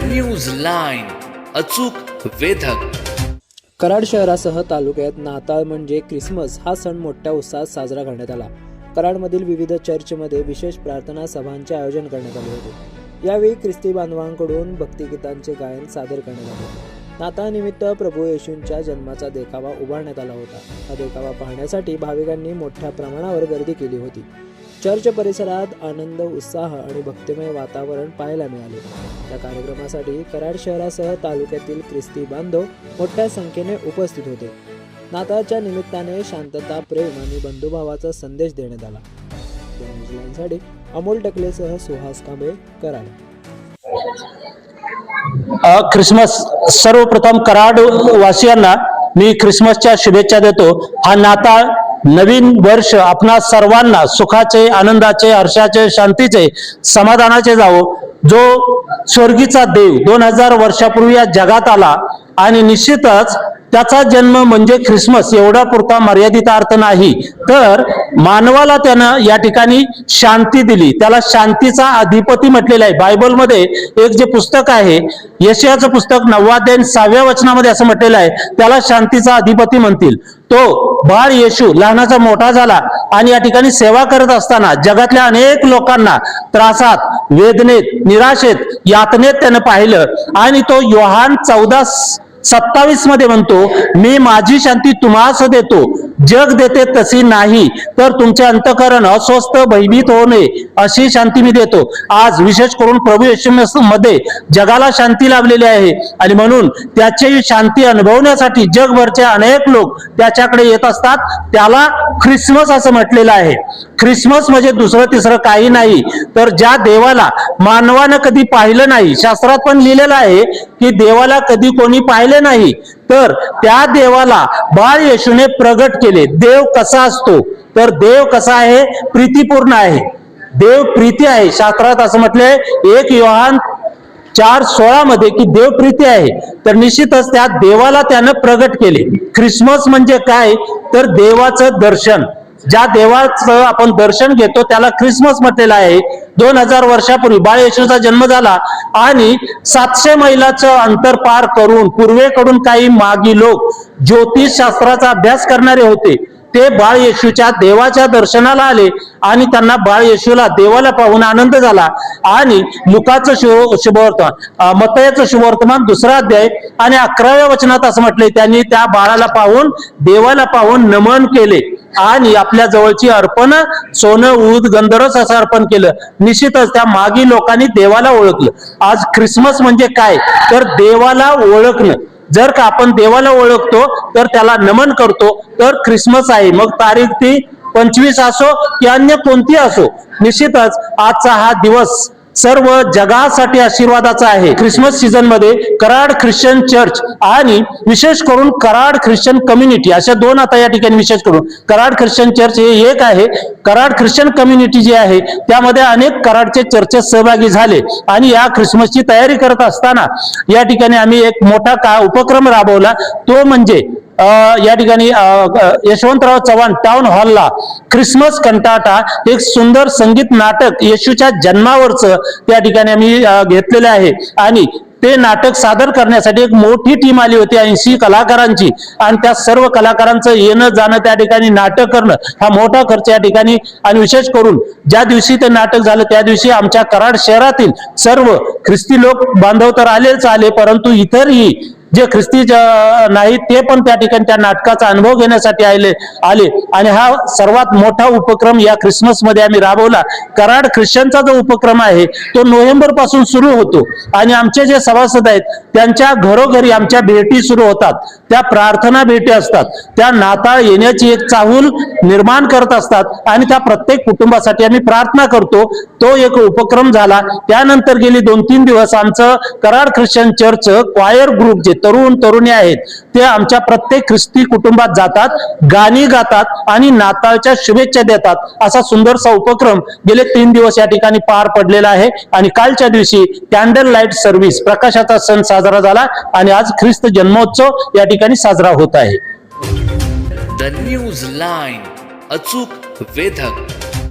News line अचूक वेधक. कराड शहरासह तालुक्यात नाताळ म्हणजे क्रिसमस हा सण मोठ्या उत्साहात साजरा करण्यात आला. कराडमधील विविध चर्चमध्ये विशेष प्रार्थना सभांचे आयोजन करण्यात आले होते. यावेळी ख्रिस्ती बांधवांकडून भक्तिगीतांचे गायन सादर करण्यात आले. नाताळनिमित्त प्रभू येशूंच्या जन्माचा देखावा उभारण्यात आला होता. हा देखावा पाहण्यासाठी भाविकांनी मोठ्या प्रमाणावर गर्दी केली होती. चर्च परिसरात आनंद उत्साह आणि भक्तिमय वातावरण पाहायला मिळाले. या कार्यक्रमासाठी कराड शहरासह तालुक्यातील ख्रिस्ती बांधव मोठ्या संख्येने उपस्थित होते. नाताळच्या निमित्ताने शांतता प्रेम आणि बंधुभावाचा संदेश देण्यात आला. या अमोल टकलेसह सुहास कांबळे कराड. ख्रिसमस सर्वप्रथम कराड वासियांना मी ख्रिसमसच्या शुभेच्छा देतो. हा नाताळ नवीन वर्ष आपणा सर्वांना सुखाचे आनंदाचे हर्षाचे शांतीचे समाधानाचे जावो. जो स्वर्गीचा देव दोन हजार वर्षापूर्वी या जगात आला आणि निश्चितच त्याचा जन्म म्हणजे ख्रिसमस एवढा पुरता मर्यादित अर्थ नाही. तर मानवाला त्यानं या ठिकाणी शांती दिली. त्याला शांतीचा अधिपती म्हटलेला आहे. बायबलमध्ये एक जे पुस्तक आहे यशयाचं पुस्तक नववाध्याय सहाव्या वचनामध्ये असं म्हटलेलं आहे त्याला शांतीचा अधिपती म्हणतील. तो बाळ येशू लहानाचा मोठा झाला आणि या ठिकाणी सेवा करत असताना जगातल्या अनेक लोकांना त्रासात वेदनेत निराशेत यातनेत त्यानं पाहिलं आणि तो योहान चौदा सत्तावीसमध्ये म्हणतो मी माझी शांती तुम्हास देतो. जग देते तशी नाही तर तुमचे अंतकरण अस्वस्थ भयभीत होऊ नये अशी शांती मी देतो. आज विशेष करून प्रभू येशू मध्ये जगाला शांती लाभलेली आहे. आणि म्हणून त्याची शांती अनुभवण्यासाठी जगभरचे अनेक लोक त्याच्याकडे येत असतात. त्याला ख्रिसमस असं म्हटलेलं आहे. ख्रिसमस म्हणजे दुसरं तिसरं काही नाही. तर ज्या देवाला मानवानं कधी पाहिलं नाही शास्त्रात पण लिहिलेलं आहे की देवाला कधी कोणी पाहिले नाही तर त्या देवाला बाळ येशूने प्रगट केले. देव कसा असतो? तर देव कसा आहे? प्रीतीपूर्ण आहे. देव प्रीती आहे. शास्त्रात असं म्हटलंय एक योहान चार सोळा मध्ये की देव प्रीती आहे तर निश्चितच त्या देवाला त्यानं प्रगट केले. ख्रिसमस म्हणजे काय? तर देवाचं दर्शन. ज्या देवाचं आपण दर्शन घेतो त्याला ख्रिसमस म्हटलेलं आहे. दोन हजार वर्षापूर्वी बाळ येशूचा जन्म झाला आणि सातशे मैलाचं अंतर पार करून पूर्वेकडून काही मागी लोक ज्योतिष शास्त्राचा अभ्यास करणारे होते. ते बाळ येशूच्या देवाच्या दर्शनाला आले आणि त्यांना बाळ येशूला देवाला पाहून आनंद झाला. आणि लुकाचं शुभ शुभवर्तमान मतयाचं शुभवर्तमान दुसरा अध्याय आणि अकराव्या वचनात असं म्हटलंय त्यांनी त्या बाळाला पाहून देवाला पाहून नमन केले. आणि आपल्या जवळची अर्पण सोनं ऊद गंधरस असं अर्पण केलं. निश्चितच त्या मागी लोकांनी देवाला ओळखलं. आज ख्रिसमस म्हणजे काय? तर देवाला ओळखणं. जर का आपण देवाला ओळखतो तर त्याला नमन करतो. तर ख्रिसमस आहे. मग तारीख ती पंचवीस असो की अन्य कोणती असो? निश्चितच आजचा हा दिवस सर्व जगासाठी आशीर्वादाचा आहे. ख्रिसमस सीझनमध्ये कराड ख्रिश्चन चर्च आणि विशेष करून कराड ख्रिश्चन कम्युनिटी अशा दोन आता या ठिकाणी विशेष करून कराड ख्रिश्चन चर्च हे एक आहे. कराड ख्रिश्चन कम्युनिटी जी आहे त्यामध्ये अनेक कराडचे चर्चेस सहभागी झाले आणि या ख्रिसमसची तयारी करत असताना या ठिकाणी आम्ही एक मोठा का उपक्रम राबवला. तो म्हणजे या ठिकाणी यशवंतराव चव्हाण टाउन हॉलला ख्रिसमस कंटाटा एक सुंदर संगीत नाटक येशूच्या जन्मावरचं त्या ठिकाणी आम्ही घेतलेलं आहे. आणि ते नाटक सादर करण्यासाठी एक मोठी टीम आली होती ऐंशी कलाकारांची. आणि त्या सर्व कलाकारांचं येणं जाणं त्या ठिकाणी नाटक करणं हा मोठा खर्च या ठिकाणी. आणि विशेष करून ज्या दिवशी ते नाटक झालं त्या दिवशी आमच्या कराड शहरातील सर्व ख्रिस्ती लोक बांधव तर आलेच आले परंतु इतरही जे ख्रिस्ती नाहीत ते पण त्या ठिकाणी त्या नाटकाचा अनुभव घेण्यासाठी आले आले. आणि हा सर्वात मोठा उपक्रम या ख्रिसमसमध्ये आम्ही राबवला. कराड ख्रिश्चनचा जो उपक्रम आहे तो नोव्हेंबरपासून सुरू होतो. आणि आमचे जे सभासद आहेत त्यांच्या घरोघरी आमच्या भेटी सुरू होतात. त्या प्रार्थना भेटी असतात. त्या नाताळ येण्याची एक चाहूल निर्माण करत असतात. आणि त्या प्रत्येक कुटुंबासाठी आम्ही प्रार्थना करतो. तो एक उपक्रम झाला. त्यानंतर गेली दोन तीन दिवस आमचं Karad Christian church choir group जे तरुण तरुणी आहेत ते आमच्या प्रत्येक ख्रिस्ती कुटुंबात जातात गाणी गातात आणि नाताळच्या शुभेच्छा देतात. असा सुंदरसा उपक्रम गेले तीन दिवस या ठिकाणी पार पडलेला आहे. आणि कालच्या दिवशी कॅन्डल लाइट सर्व्हिस प्रकाशाचा सण साजरा झाला आणि आज ख्रिस्त जन्मोत्सव या ठिकाणी साजरा होत आहे. द न्यूज लाईन अचूक वेधक.